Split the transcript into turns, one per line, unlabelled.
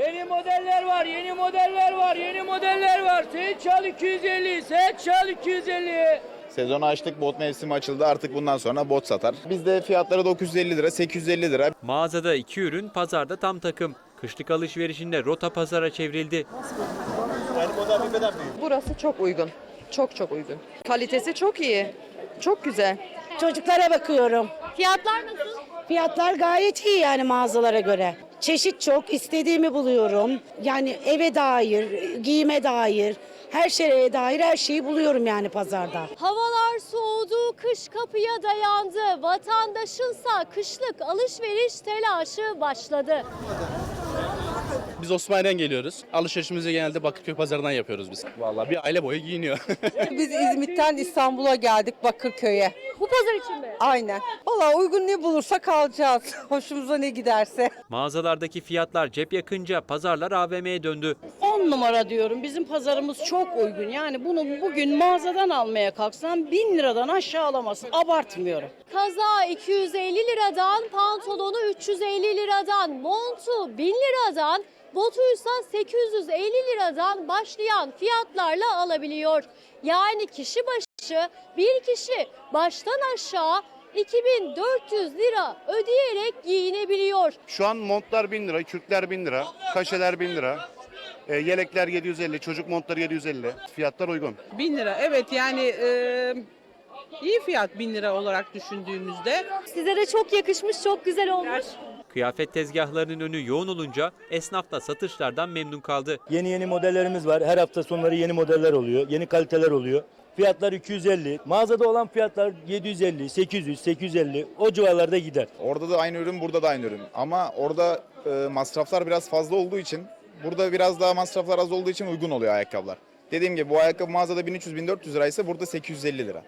Yeni modeller var, yeni modeller var, yeni modeller var. Sen çal 250, sen çal 250.
Sezonu açtık, bot mevsimi açıldı. Artık bundan sonra bot satar. Bizde fiyatları 950 lira, 850 lira.
Mağazada iki ürün, pazarda tam takım. Kışlık alışverişinde rota pazara çevrildi.
Burası çok uygun. Çok çok uygun. Kalitesi çok iyi. Çok güzel.
Çocuklara bakıyorum.
Fiyatlar nasıl?
Fiyatlar gayet iyi yani mağazalara göre. Çeşit çok, istediğimi buluyorum. Yani eve dair, giyime dair, her şeye dair her şeyi buluyorum yani pazarda.
Havalar soğudu, kış kapıya dayandı. Vatandaşınsa kışlık alışveriş telaşı başladı.
Biz Osmaniye'den geliyoruz. Alışverişimizi genelde Bakırköy pazarından yapıyoruz biz. Vallahi bir aile boyu giyiniyor.
Biz İzmit'ten İstanbul'a geldik Bakırköy'e.
Bu pazar için mi?
Aynen. Valla uygun ne bulursak alacağız. Hoşumuza ne giderse.
Mağazalardaki fiyatlar cep yakınca pazarlar AVM'ye döndü.
10 numara diyorum. Bizim pazarımız çok uygun. Yani bunu bugün mağazadan almaya kalksan 1000 liradan aşağı alamazsın. Abartmıyorum.
Kaza 250 liradan, pantolonu 350 liradan, montu 1000 liradan, botuysa 850 liradan başlayan fiyatlarla alabiliyor. Yani kişi başı bir kişi baştan aşağı 2400 lira ödeyerek giyinebiliyor.
Şu an montlar 1000 lira, kürkler 1000 lira, kaşeler 1000 lira. E, yelekler 750, çocuk montları 750. Fiyatlar uygun.
1000 lira evet yani e, iyi fiyat 1000 lira olarak düşündüğümüzde.
Size de çok yakışmış, çok güzel olmuş.
Kıyafet tezgahlarının önü yoğun olunca esnaf da satışlardan memnun kaldı.
Yeni yeni modellerimiz var. Her hafta sonları yeni modeller oluyor. Yeni kaliteler oluyor. Fiyatlar 250. Mağazada olan fiyatlar 750, 800, 850 o civarlarda gider.
Orada da aynı ürün, burada da aynı ürün. Ama orada e, masraflar biraz fazla olduğu için, burada biraz daha masraflar az olduğu için uygun oluyor ayakkabılar. Dediğim gibi bu ayakkabı mağazada 1300-1400 liraysa burada 850 lira.